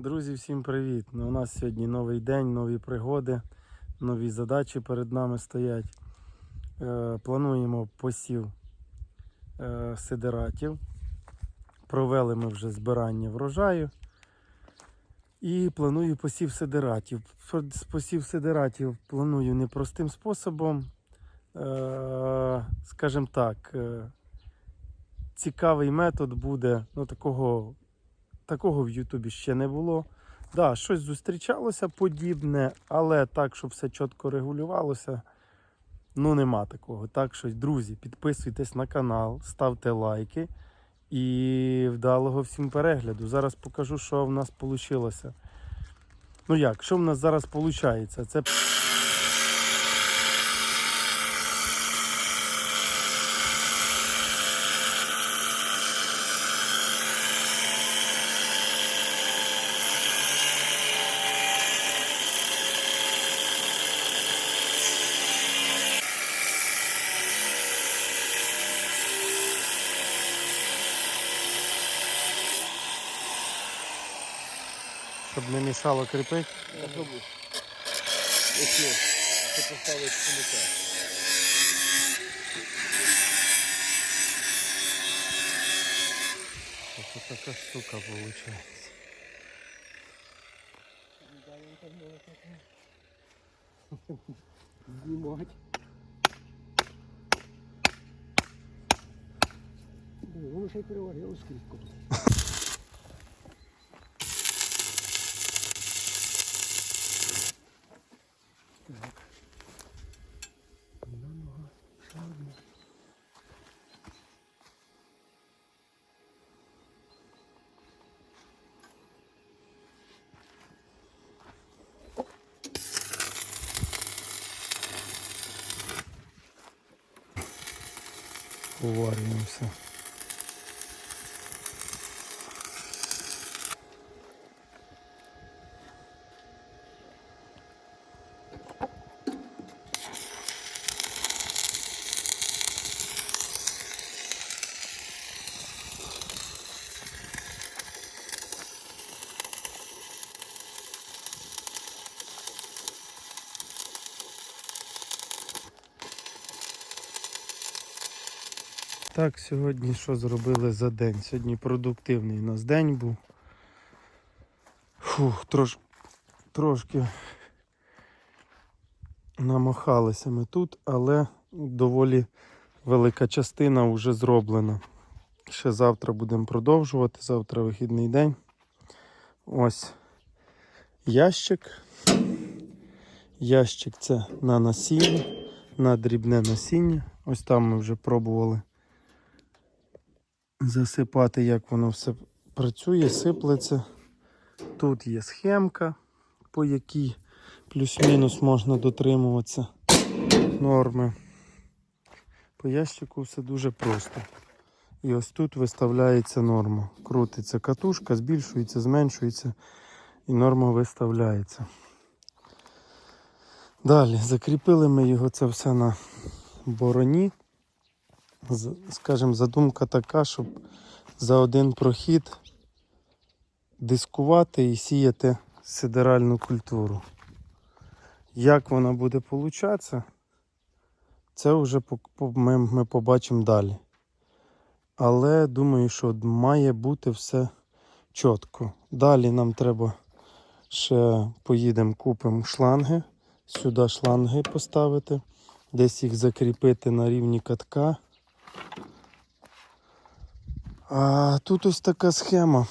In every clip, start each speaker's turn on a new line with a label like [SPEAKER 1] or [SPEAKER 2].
[SPEAKER 1] Друзі, всім привіт! Ну, у нас сьогодні новий день, нові пригоди, нові задачі перед нами стоять. Е, плануємо посів е, сидератів. Провели ми вже збирання врожаю. І планую посів сидератів. Посів сидератів планую непростим способом. Е, скажімо так, е, цікавий метод буде, ну такого Такого в Ютубі ще не було. Да, щось зустрічалося подібне, але так, щоб все чітко регулювалося, ну нема такого. Так що, друзі, підписуйтесь на канал, ставте лайки і вдалого всім перегляду. Зараз покажу, що в нас вийшло. Ну як, що в нас зараз виходить? Це щоб не мішало кріпити.
[SPEAKER 2] Попробуй. Ось, це поставить кулика.
[SPEAKER 1] Ось така штука виходить.
[SPEAKER 2] Знімать. Воно ще й переварило скрізь.
[SPEAKER 1] Уварюємося. Так, сьогодні що зробили за день? Сьогодні продуктивний у нас день був. Фух, трош, трошки намахалися ми тут, але доволі велика частина вже зроблена. Ще завтра будемо продовжувати. Завтра вихідний день. Ось ящик. Ящик це на насіння, на дрібне насіння. Ось там ми вже пробували засипати, як воно все працює, сиплеться. Тут є схемка, по якій плюс-мінус можна дотримуватися норми. По ящику все дуже просто. І ось тут виставляється норма. Крутиться катушка, збільшується, зменшується і норма виставляється. Далі закріпили ми його це все на бороні. Скажімо, задумка така, щоб за один прохід дискувати і сіяти сидеральну культуру. Як вона буде получатися, це вже ми побачимо далі. Але думаю, що має бути все чітко. Далі нам треба ще поїдемо, купимо шланги. Сюди шланги поставити, десь їх закріпити на рівні катка. А тут ось така схема.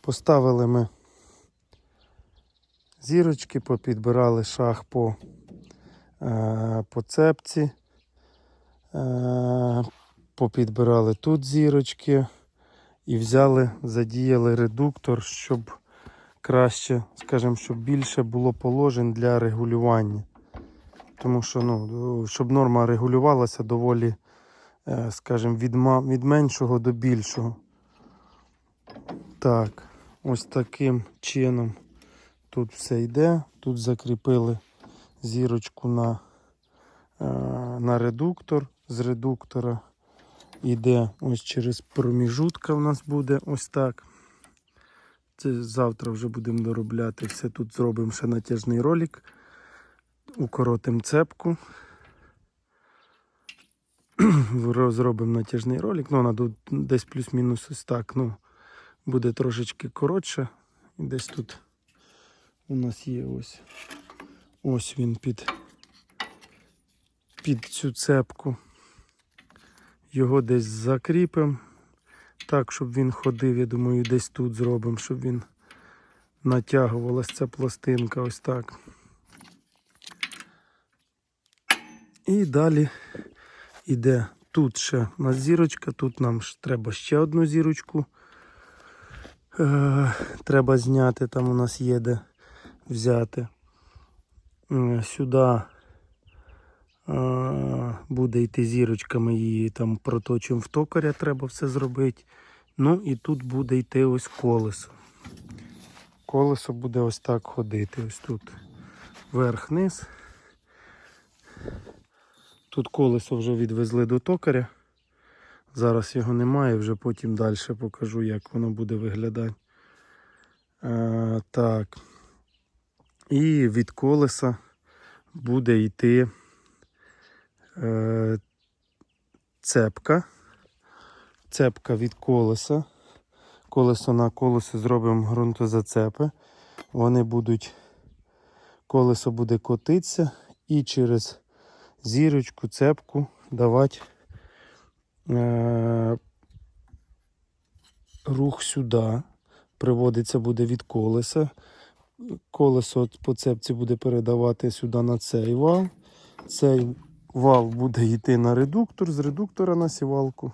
[SPEAKER 1] Поставили ми зірочки, попідбирали шах по, е, по цепці, е, попідбирали тут зірочки і взяли, задіяли редуктор, щоб краще, скажімо, щоб більше було положень для регулювання. Тому що, ну, щоб норма регулювалася доволі скажімо, від, від меншого до більшого. Так, ось таким чином тут все йде. Тут закріпили зірочку на, е, на редуктор. З редуктора йде ось через проміжутка в нас буде ось так. Це завтра вже будемо доробляти. Все тут зробимо ще натяжний ролик. Укоротимо цепку. Ро- Зробимо натяжний ролик. Ну, вона тут десь плюс-мінус ось так. Ну, буде трошечки коротше. І десь тут у нас є ось. Ось він під, під цю цепку. Його десь закріпимо. Так, щоб він ходив, я думаю, десь тут зробимо, щоб він натягувалась ця пластинка ось так. І далі іде тут ще у нас зірочка, тут нам треба ще одну зірочку. Е, треба зняти, там у нас є де взяти. Е, Сюди е, буде йти зірочка, ми її там проточимо в токаря, треба все зробити. Ну і тут буде йти ось колесо. Колесо буде ось так ходити. Ось тут верх-низ. Тут колесо вже відвезли до токаря. Зараз його немає, вже потім далі покажу, як воно буде виглядати. А, так. І від колеса буде йти е, цепка. Цепка від колеса. Колесо на колесо зробимо ґрунтозацепи. Вони будуть, колесо буде котитися і через зірочку, цепку давати е, рух сюди. Приводиться буде від колеса. Колесо по цепці буде передавати сюди на цей вал. Цей вал буде йти на редуктор, з редуктора на сівалку.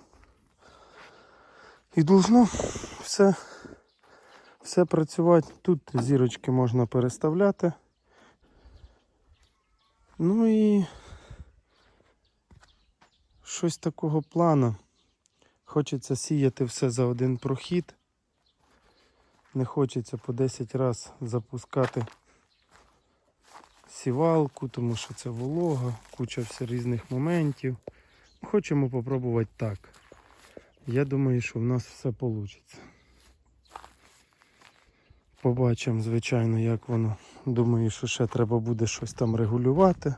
[SPEAKER 1] І должно все, все працювати. Тут зірочки можна переставляти. Ну і щось такого плану. Хочеться сіяти все за один прохід. Не хочеться по 10 разів запускати сівалку, тому що це волога, куча все різних моментів. Хочемо попробувати так. Я думаю, що в нас все вийде. Побачимо, звичайно, як воно. Думаю, що ще треба буде щось там регулювати.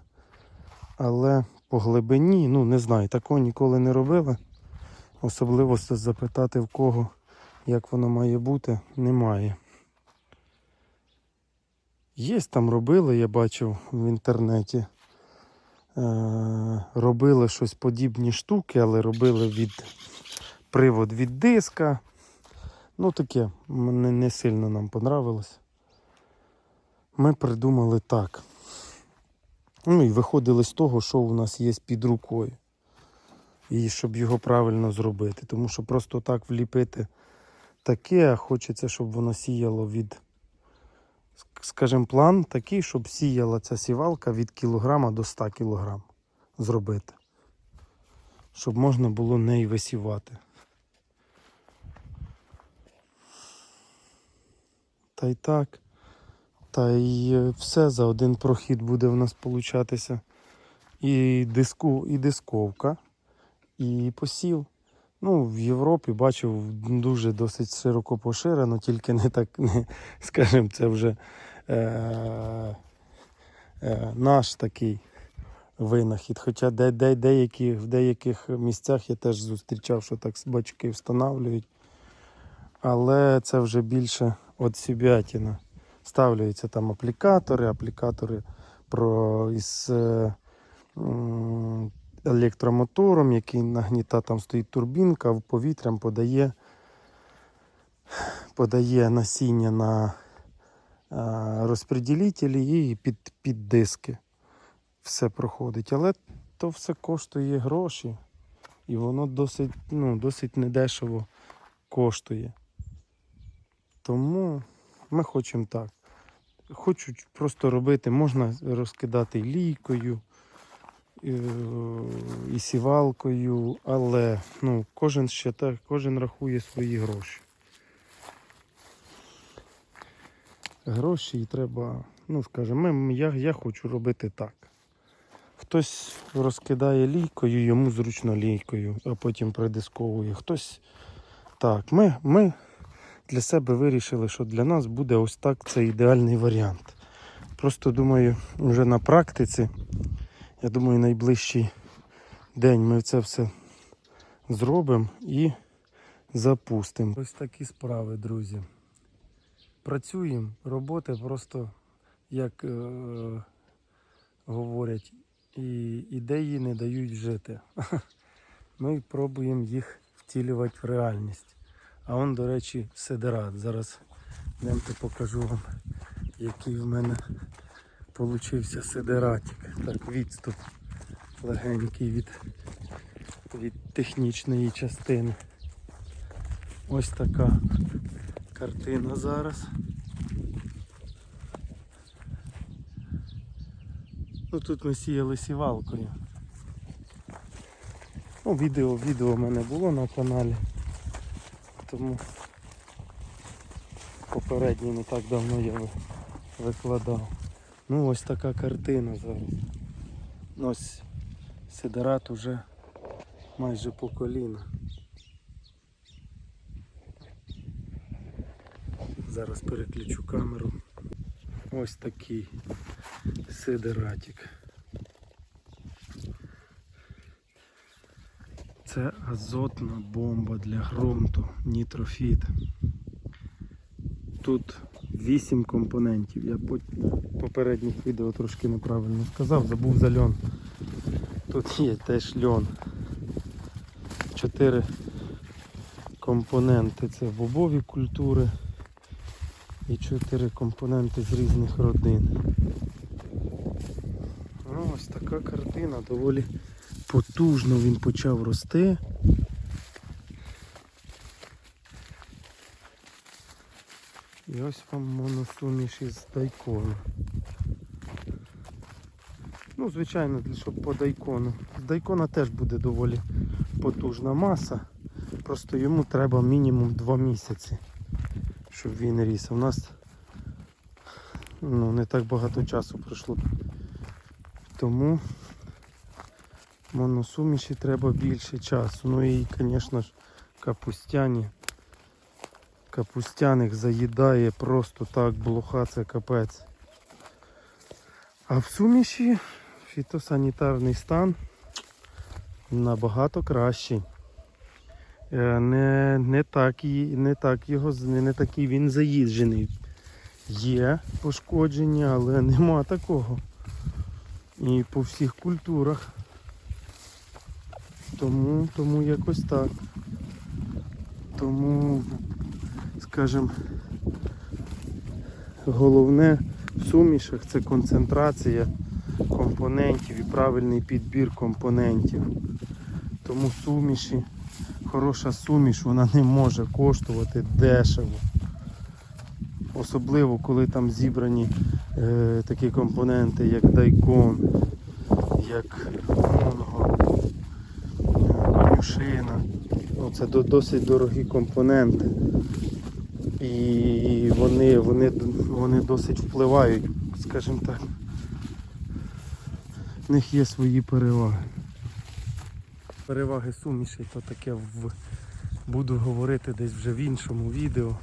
[SPEAKER 1] Але по глибині, ну не знаю, такого ніколи не робили. Особливо запитати в кого, як воно має бути, немає. Є там робили, я бачив в інтернеті. Е, робили щось подібні штуки, але робили від привод від диска. Ну таке, мене не сильно нам понравилось. Ми придумали так. Ну і виходили з того, що у нас є під рукою. І щоб його правильно зробити. Тому що просто так вліпити таке, а хочеться, щоб воно сіяло від, скажімо, план такий, щоб сіяла ця сівалка від кілограма до 100 кілограм зробити. Щоб можна було неї висівати. Та й так. Та й е, все за один прохід буде в нас получатися. І, диску, і дисковка, і посів. Ну, в Європі бачив дуже досить широко поширено, тільки не так, не, скажімо, це вже е, е, наш такий винахід. Хоча де, де, деякі, в деяких місцях я теж зустрічав, що так бачки встановлюють. Але це вже більше от Сібятіна. Ставлюються там аплікатори, аплікатори про із е, електромотором, який нагніта, там стоїть турбінка, в повітрям подає, подає насіння на е, розподілителі і під, під диски. Все проходить. Але то все коштує гроші. І воно досить, ну, досить недешево коштує. Тому ми хочемо так. Хочуть просто робити, можна розкидати і лійкою, і, і сівалкою, але ну, кожен ще так, кожен рахує свої гроші. Гроші і треба, ну скажімо, я, я хочу робити так. Хтось розкидає лійкою, йому зручно лійкою, а потім придисковує. Хтось так. Ми, ми для себе вирішили, що для нас буде ось так це ідеальний варіант. Просто думаю, вже на практиці, я думаю, найближчий день ми це все зробимо і запустимо. Ось такі справи, друзі. Працюємо, роботи просто, як е, говорять, і ідеї не дають жити. Ми пробуємо їх втілювати в реальність. А он, до речі, сидерат. Зараз йдемте покажу вам, який в мене получився сидератик. Так, відступ легенький від, від технічної частини. Ось така картина зараз. Ну тут ми сіяли сівалкою. Ну, відео, відео в мене було на каналі. Тому попередній не так давно я викладав. Ну ось така картина зараз. Ну, Ось сидерат уже майже по коліна. Зараз переключу камеру. Ось такий сидератик. Це азотна бомба для ґрунту нітрофіт. Тут 8 компонентів. Я по попередніх відео трошки неправильно сказав, забув за льон. Тут є теж льон. 4 компоненти це бобові культури і 4 компоненти з різних родин. Ну, ось така картина, доволі потужно він почав рости. І ось вам моносуміш із дайкону. Ну, звичайно, для- щоб по дайкону. З дайкона теж буде доволі потужна маса. Просто йому треба мінімум 2 місяці, щоб він ріс. У нас ну, не так багато часу пройшло. Тому моносуміші треба більше часу. Ну і, звісно ж, капустяні. Капустяних заїдає просто так, блоха це капець. А в суміші фітосанітарний стан набагато кращий. Е, Не, не, так, не так його не, не такий він заїжджений. Є пошкодження, але нема такого. І по всіх культурах. Тому, тому якось так. Тому, скажімо, головне в сумішах це концентрація компонентів і правильний підбір компонентів. Тому суміші, хороша суміш, вона не може коштувати дешево. Особливо, коли там зібрані е, такі компоненти, як дайкон, як монго, конюшина. Ну, це досить дорогі компоненти. І вони, вони, вони досить впливають, скажімо так. В них є свої переваги. Переваги сумішей, то таке в... буду говорити десь вже в іншому відео.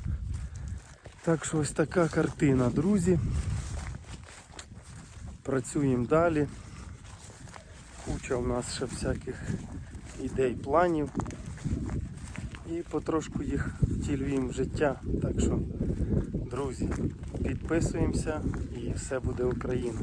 [SPEAKER 1] Так що ось така картина, друзі. Працюємо далі. Куча у нас ще всяких ідей, планів. І потрошку їх втілюємо в життя. Так що, друзі, підписуємося і все буде Україна.